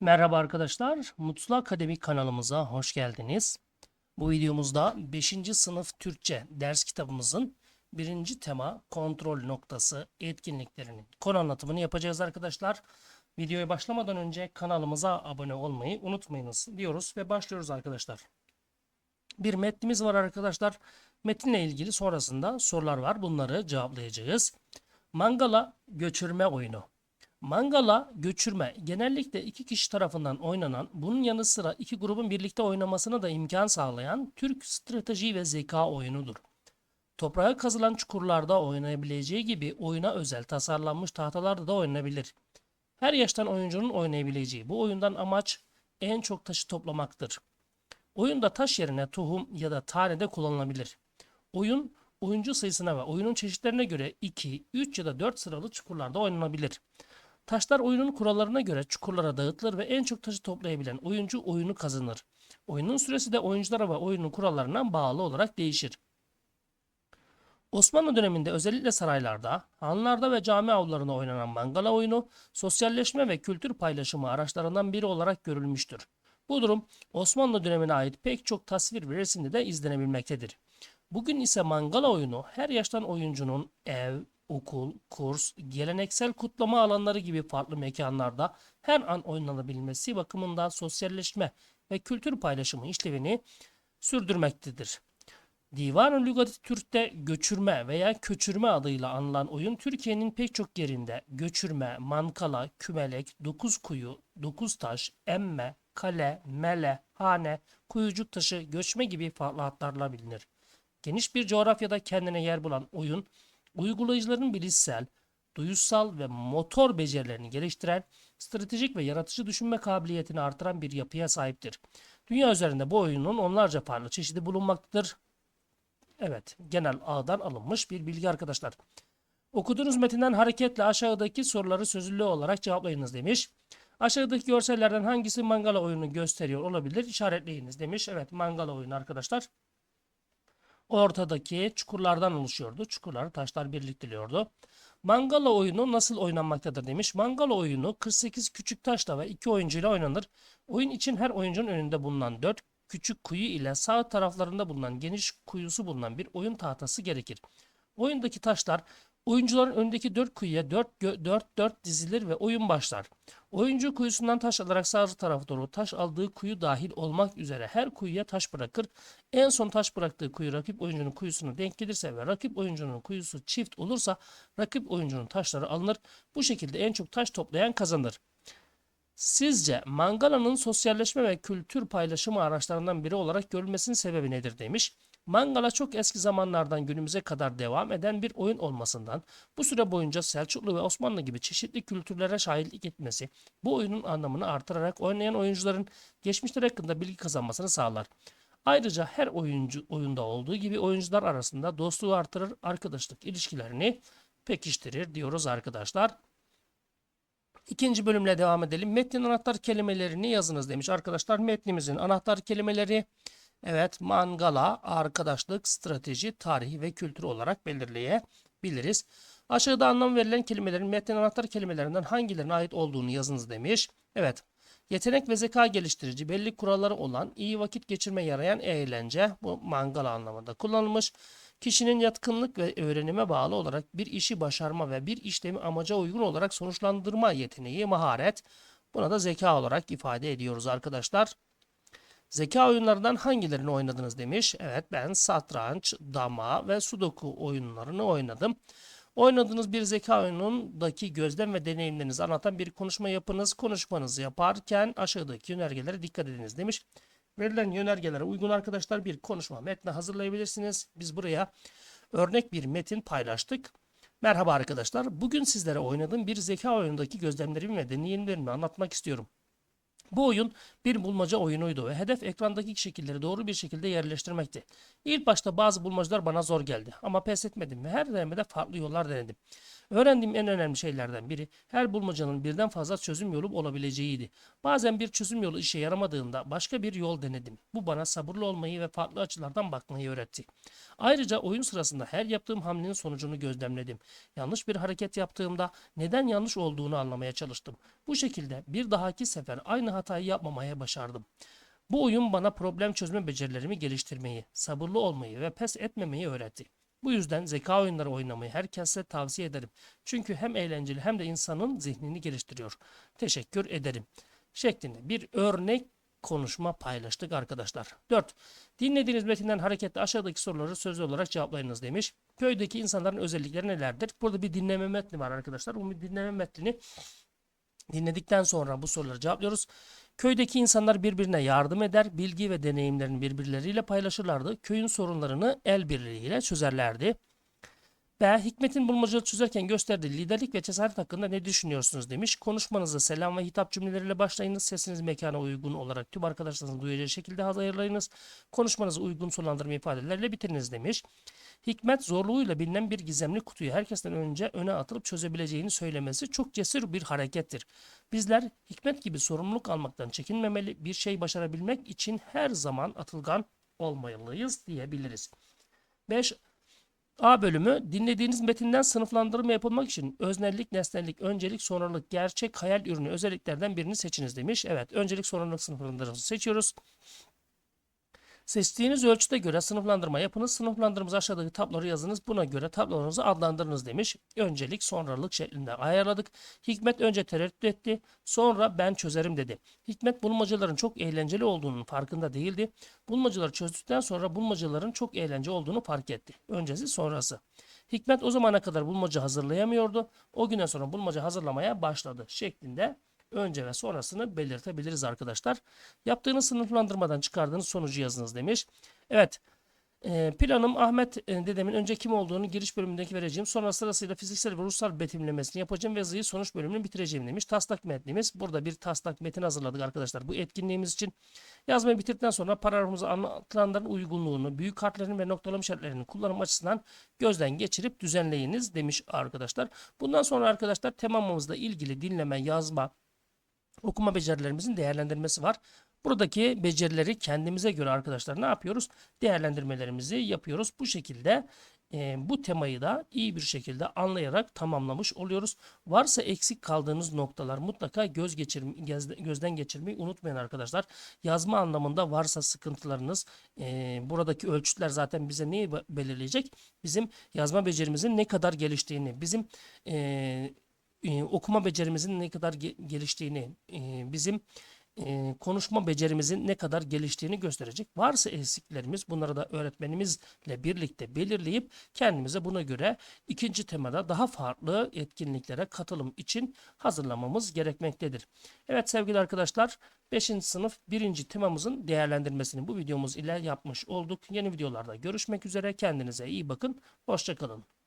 Merhaba arkadaşlar, Mutlu Akademik kanalımıza hoş geldiniz. Bu videomuzda 5. sınıf Türkçe ders kitabımızın birinci tema kontrol noktası etkinliklerinin konu anlatımını yapacağız arkadaşlar. Videoya başlamadan önce kanalımıza abone olmayı unutmayınız diyoruz ve başlıyoruz arkadaşlar. Bir metnimiz var arkadaşlar. Metinle ilgili sonrasında sorular var. Bunları cevaplayacağız. Mangala göçürme oyunu. Mangala göçürme genellikle iki kişi tarafından oynanan, bunun yanı sıra iki grubun birlikte oynamasına da imkan sağlayan Türk strateji ve zeka oyunudur. Toprağa kazılan çukurlarda oynayabileceği gibi oyuna özel tasarlanmış tahtalarda da oynanabilir. Her yaştan oyuncunun oynayabileceği bu oyundan amaç en çok taşı toplamaktır. Oyunda taş yerine tohum ya da tane de kullanılabilir. Oyun oyuncu sayısına ve oyunun çeşitlerine göre 2, 3 ya da 4 sıralı çukurlarda oynanabilir. Taşlar oyunun kurallarına göre çukurlara dağıtılır ve en çok taşı toplayabilen oyuncu oyunu kazanır. Oyunun süresi de oyunculara ve oyunun kurallarına bağlı olarak değişir. Osmanlı döneminde özellikle saraylarda, hanlarda ve cami avlularında oynanan mangala oyunu sosyalleşme ve kültür paylaşımı araçlarından biri olarak görülmüştür. Bu durum Osmanlı dönemine ait pek çok tasvir ve resimde de izlenebilmektedir. Bugün ise mangala oyunu her yaştan oyuncunun ev, okul, kurs, geleneksel kutlama alanları gibi farklı mekanlarda her an oynanabilmesi bakımından sosyalleşme ve kültür paylaşımı işlevini sürdürmektedir. Divan-ı Lügat-ı Türk'te göçürme veya köçürme adıyla anılan oyun Türkiye'nin pek çok yerinde göçürme, mankala, kümelek, dokuz kuyu, dokuz taş, emme, kale, mele, hane, kuyucuk taşı, göçme gibi farklı adlarla bilinir. Geniş bir coğrafyada kendine yer bulan oyun, uygulayıcıların bilişsel, duyusal ve motor becerilerini geliştiren, stratejik ve yaratıcı düşünme kabiliyetini artıran bir yapıya sahiptir. Dünya üzerinde bu oyunun onlarca farklı çeşidi bulunmaktadır. Evet, genel ağdan alınmış bir bilgi arkadaşlar. Okuduğunuz metinden hareketle aşağıdaki soruları sözlü olarak cevaplayınız demiş. Aşağıdaki görsellerden hangisi mangala oyunu gösteriyor olabilir? İşaretleyiniz demiş. Evet, mangala oyunu arkadaşlar ortadaki çukurlardan oluşuyordu. Çukurları taşlar birlikteliyordu. Mangala oyunu nasıl oynanmaktadır demiş. Mangala oyunu 48 küçük taşla ve 2 oyuncuyla oynanır. Oyun için her oyuncunun önünde bulunan 4 küçük kuyu ile sağ taraflarında bulunan geniş kuyusu bulunan bir oyun tahtası gerekir. Oyundaki taşlar oyuncuların önündeki 4 kuyuya 4 4 4 dizilir ve oyun başlar. Oyuncu kuyusundan taş alarak sağ tarafa doğru taş aldığı kuyu dahil olmak üzere her kuyuya taş bırakır. En son taş bıraktığı kuyu rakip oyuncunun kuyusuna denk gelirse ve rakip oyuncunun kuyusu çift olursa rakip oyuncunun taşları alınır. Bu şekilde en çok taş toplayan kazanır. Sizce mangalanın sosyalleşme ve kültür paylaşımı araçlarından biri olarak görülmesinin sebebi nedir demiş. Mangala çok eski zamanlardan günümüze kadar devam eden bir oyun olmasından bu süre boyunca Selçuklu ve Osmanlı gibi çeşitli kültürlere şahitlik etmesi bu oyunun anlamını artırarak oynayan oyuncuların geçmişler hakkında bilgi kazanmasını sağlar. Ayrıca her oyuncu oyunda olduğu gibi oyuncular arasında dostluğu artırır, arkadaşlık ilişkilerini pekiştirir diyoruz arkadaşlar. İkinci bölümle devam edelim. Metnin anahtar kelimelerini yazınız demiş arkadaşlar. Metnimizin anahtar kelimeleri evet mangala, arkadaşlık, strateji, tarih ve kültür olarak belirleyebiliriz. Aşağıda anlam verilen kelimelerin metnin anahtar kelimelerinden hangilerine ait olduğunu yazınız demiş. Evet. Yetenek ve zeka geliştirici belli kuralları olan iyi vakit geçirme yarayan eğlence bu mangala anlamında kullanılmış. Kişinin yatkınlık ve öğrenime bağlı olarak bir işi başarma ve bir işlemi amaca uygun olarak sonuçlandırma yeteneği, maharet. Buna da zeka olarak ifade ediyoruz arkadaşlar. Zeka oyunlarından hangilerini oynadınız demiş. Evet ben satranç, dama ve sudoku oyunlarını oynadım. Oynadığınız bir zeka oyunundaki gözlem ve deneyimlerinizi anlatan bir konuşma yapınız. Konuşmanızı yaparken aşağıdaki yönergelere dikkat ediniz demiş. Verilen yönergelere uygun arkadaşlar bir konuşma metni hazırlayabilirsiniz. Biz buraya örnek bir metin paylaştık. Merhaba arkadaşlar. Bugün sizlere oynadığım bir zeka oyunundaki gözlemlerimi ve deneyimlerimi anlatmak istiyorum. Bu oyun bir bulmaca oyunuydu ve hedef ekrandaki şekilleri doğru bir şekilde yerleştirmekti. İlk başta bazı bulmacalar bana zor geldi ama pes etmedim ve her denemede farklı yollar denedim. Öğrendiğim en önemli şeylerden biri her bulmacanın birden fazla çözüm yolu olabileceğiydi. Bazen bir çözüm yolu işe yaramadığında başka bir yol denedim. Bu bana sabırlı olmayı ve farklı açılardan bakmayı öğretti. Ayrıca oyun sırasında her yaptığım hamlenin sonucunu gözlemledim. Yanlış bir hareket yaptığımda neden yanlış olduğunu anlamaya çalıştım. Bu şekilde bir dahaki sefer aynı hatayı yapmamaya başardım. Bu oyun bana problem çözme becerilerimi geliştirmeyi, sabırlı olmayı ve pes etmemeyi öğretti. Bu yüzden zeka oyunları oynamayı herkese tavsiye ederim. Çünkü hem eğlenceli hem de insanın zihnini geliştiriyor. Teşekkür ederim. Şeklinde bir örnek konuşma paylaştık arkadaşlar. 4. Dinlediğiniz metinden hareketle aşağıdaki soruları sözlü olarak cevaplayınız demiş. Köydeki insanların özellikleri nelerdir? Burada bir dinleme metni var arkadaşlar. Bu dinleme metnini dinledikten sonra bu soruları cevaplıyoruz. Köydeki insanlar birbirine yardım eder, bilgi ve deneyimlerini birbirleriyle paylaşırlardı. Köyün sorunlarını el birliğiyle çözerlerdi. B. Hikmet'in bulmacalı çözerken gösterdiği liderlik ve cesaret hakkında ne düşünüyorsunuz demiş. Konuşmanızı selam ve hitap cümleleriyle başlayınız. Sesiniz mekana uygun olarak tüm arkadaşlarınızın duyacağı şekilde hazırlayınız. Konuşmanızı uygun sonlandırma ifadelerle bitiriniz demiş. Hikmet zorluğuyla bilinen bir gizemli kutuyu herkesten önce öne atılıp çözebileceğini söylemesi çok cesur bir harekettir. Bizler Hikmet gibi sorumluluk almaktan çekinmemeli, bir şey başarabilmek için her zaman atılgan olmalıyız diyebiliriz. 5. A bölümü dinlediğiniz metinden sınıflandırma yapılmak için öznellik, nesnellik, öncelik, sonralık, gerçek, hayal ürünü özelliklerden birini seçiniz demiş. Evet, öncelik, sonralık sınıflandırmasını seçiyoruz. Seçtiğiniz ölçüde göre sınıflandırma yapınız. Sınıflandırmanızı aşağıdaki tabloları yazınız. Buna göre tablolarınızı adlandırınız demiş. Öncelik, sonralık şeklinde ayarladık. Hikmet önce tereddüt etti. Sonra ben çözerim dedi. Hikmet bulmacaların çok eğlenceli olduğunun farkında değildi. Bulmacaları çözdükten sonra bulmacaların çok eğlenceli olduğunu fark etti. Öncesi sonrası. Hikmet o zamana kadar bulmaca hazırlayamıyordu. O günden sonra bulmaca hazırlamaya başladı şeklinde önce ve sonrasını belirtebiliriz arkadaşlar. Yaptığınız sınıflandırmadan çıkardığınız sonucu yazınız demiş. Evet. e, planım Ahmet e, dedemin önce kim olduğunu giriş bölümündeki vereceğim. Sonra sırasıyla fiziksel ve ruhsal betimlemesini yapacağım ve yazıyı sonuç bölümünü bitireceğim demiş. Taslak metnimiz. Burada bir taslak metin hazırladık arkadaşlar. Bu etkinliğimiz için yazmayı bitirdikten sonra paragrafımıza anlatılanların uygunluğunu, büyük harflerin ve noktalama işaretlerinin kullanım açısından gözden geçirip düzenleyiniz demiş arkadaşlar. Bundan sonra arkadaşlar temamımızla ilgili dinleme, yazma, okuma becerilerimizin değerlendirmesi var. Buradaki becerileri kendimize göre arkadaşlar ne yapıyoruz? Değerlendirmelerimizi yapıyoruz. Bu şekilde e, bu temayı da iyi bir şekilde anlayarak tamamlamış oluyoruz. Varsa eksik kaldığınız noktalar mutlaka göz geçirme, gözden geçirmeyi unutmayın arkadaşlar. Yazma anlamında varsa sıkıntılarınız e, buradaki ölçütler zaten bize neyi belirleyecek? Bizim yazma becerimizin ne kadar geliştiğini, bizim e, e, okuma becerimizin ne kadar ge- geliştiğini, e, bizim e, konuşma becerimizin ne kadar geliştiğini gösterecek. Varsa eksiklerimiz bunları da öğretmenimizle birlikte belirleyip kendimize buna göre ikinci temada daha farklı etkinliklere katılım için hazırlamamız gerekmektedir. Evet sevgili arkadaşlar 5. sınıf 1. temamızın değerlendirmesini bu videomuz ile yapmış olduk. Yeni videolarda görüşmek üzere. Kendinize iyi bakın. Hoşçakalın.